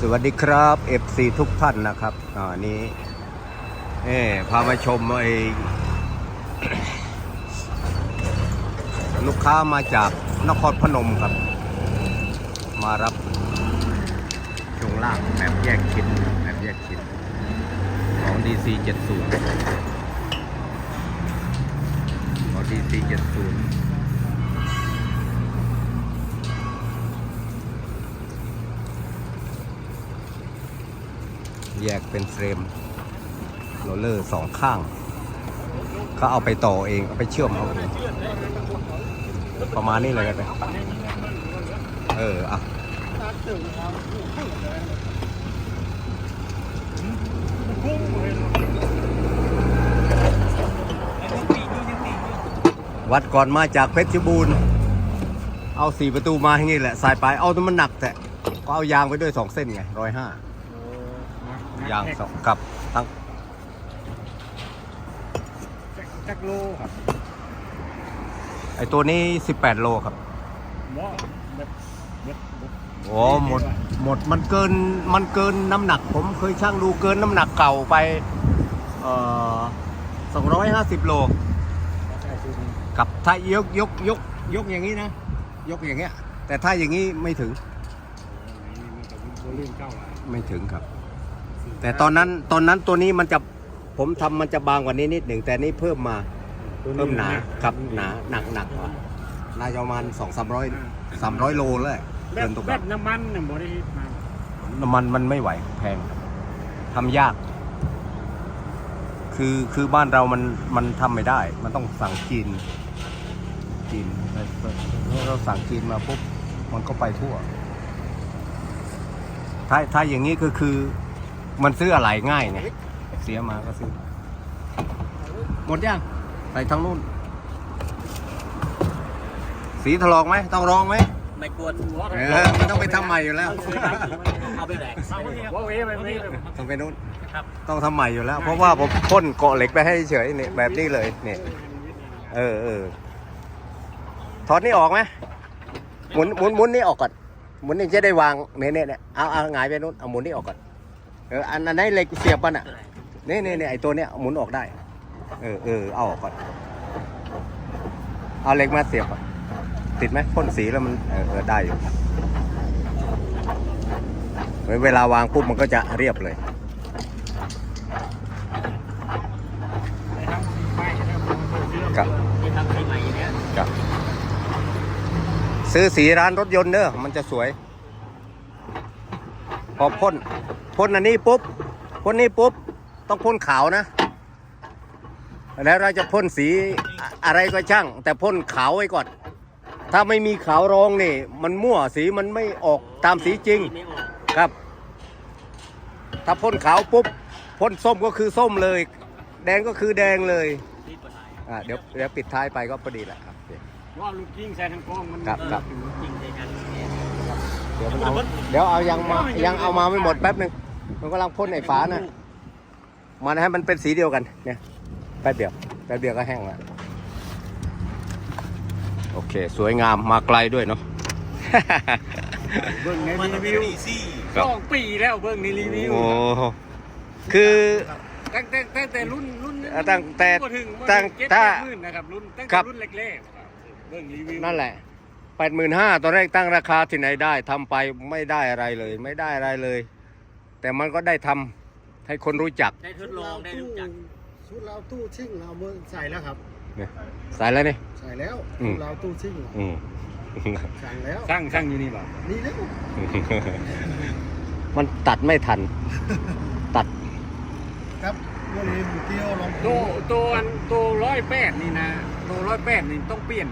สวัสดีครับ FC ทุกท่านนะครับอ่านี้เอ่พามาชมไอ้ลูกค้ามาจากนครพนมครับ มารับช่วงล่างแบบแยกชิ้นแบบแยกชิ้น ของ DC 70ของ DC 70 แยกเป็นเฟรมโรลเลอร์สองข้างก็เอาไปต่อเองเอาไปเชื่อมเอาเองประมาณนี้เลยกันไปเอออะวัดก่อนมาจากเพชรบูรณ์เอาสี่ประตูมาให้นี่แหละสายไปเอาแต่มันหนักแต่ก็เอายางไปด้วยสองเส้นไงร้อยห้า ยางสองกับทั้งจักโลครับ ไอตัวนี้ 18 โลครับหมอแบบแบบโอ้หมดหมดมันเกินมันเกินน้ำหนัก ผมเคยช่างดูเกินน้ำหนักเก่าไปเอ่อ250 โลใช่คือมันกับถ้ายกยกยกยกอย่างนี้นะ ยกอย่างเงี้ย แต่ถ้าอย่างนี้ไม่ถึงมันจะโวลุ่มเก้าหลายไม่ถึงครับ แต่ตอนนั้นตอนนั้นตัวนี้มันจะผมทำมันจะบางกว่านี้นิดหนึ่งแต่นี่เพิ่มมาเพิ่มหนาครับหนาหนักหนักกว่าน่าจะประมาณสองสามร้อยสามร้อยโลแล้วแหละแบเกิบนตัวแบกับบน้ำมันเนี่ยบ่ได้มาน้ำมันมันไม่ไหวแพงทำยาก คือคือบ้านเรามันมันทำไม่ได้ มันต้องสั่งจีนจีนเราสั่งจีนมาปุ๊บมันก็ไปทั่ว ถ้าถ้าอย่างนี้ก็คือ มันซื้ออะไรง่ายไงเสียมาก็ซื้อ หมดยังใส่ทางนู้นสีถลอกไหมต้องรองไหมไม่กลัวเออมันต้องไปทำใหม่อยู่แล้ว เอาไปไหนว่าเว้ไปเว้ต้องไปนู้นครับต้องทำใหม่อยู่แล้ว เพราะว่าผมพ่นเกาะเหล็กไปให้เฉยเนี่ยแบบนี้เลยเนี่ยเออเออถอดนี่ออกไหมหมุนหมุนหมุนนี่ออกก่อนหมุนนี่จะได้วางเนี่ยเนี่ยเนี่ยเอาเอาหงายไปนู้นเอาหมุนนี่ออกก่อน เอออันอันไหนเหล็กเสียบมันอะนี่นี่นี่ไอตัวเนี้ยหมุนออกได้ เออเออเอาออกก่อนเอาเหล็กมาเสียบก่อนติดไหมพ่นสีแล้วมันเออเออได้อยู่เวลาวางปุ๊บมันก็จะเรียบเลยครับไปทำที่ใหม่เนี่ยครับซื้อสีร้านรถยนต์เนอะมันจะสวย พอพ่นพ่นอันนี้ปุ๊บพ่นนี้ปุ๊บต้องพ่นขาวนะ แล้วเราจะพ่นสีอะอะไรก็ช่าง แต่พ่นขาวไว้ก่อน ถ้าไม่มีขาวรองนี่ มันมั่วสีมันไม่ออกตามสีจริงไม่ออกครับ ถ้าพ่นขาวปุ๊บพ่นส้มก็คือส้มเลย แดงก็คือแดงเลยรีบกว่าไหนอ่าเดี๋ยวเดี๋ยวปิดท้ายไปก็พอดีแหละครับว่าลูกยิงใส่ทั้งกล้องมันครับครับ จริงในกันเนี่ย เดี๋ยวมันเอาเดี๋ยวเอายังมายังเอามาไม่หมดแป๊บหนึ่งมันกำลังพ่นไอ้ฝาน่ะมันให้มันเป็นสีเดียวกันเนี่ยแป๊บเดียวแป๊บเดียวก็แห้งแล้วโอเค สวยงามมาไกลด้วยเนาะเบิ้งในมันรีวิวิววซี่ครับสองปีแล้วเบิ้งในรีวิวโอ้คือตั้งแต่ตั้งแต่รุ่นรุ่นตั้งแต่บ่ถึงตั้งเจ็ดถ้าแปดหมื่นนะครับรุ่นตั้งครัแต่บรุ่นแรกๆครับเบิ้งรีวิวนั่นแหละ แปดหมื่นห้าตอนแรกตั้งราคาที่ไหนได้ทำไปไม่ได้อะไรเลย ไม่ได้อะไรเลย แต่มันก็ได้ทำให้คนรู้จัก ได้ทดลองได้รู้จัก ชุดเราตู้ชิ่งเราเมื่อใส่แล้วครับเนี่ยใส่แล้วนี่ ใส่แล้วอืม ชุดเราตู้ชิ่งอืม สั่งแล้วสร้างสร้างอยู่นี่ป่ะนี่แล้วมันตัดไม่ทัน ตัด ครับวันนี้หมูเกี๊ยวลอง ตัวตัวอันตัวร้อยแปดนี่นะตัวร้อยแปดนี่ต้องเปลี่ยน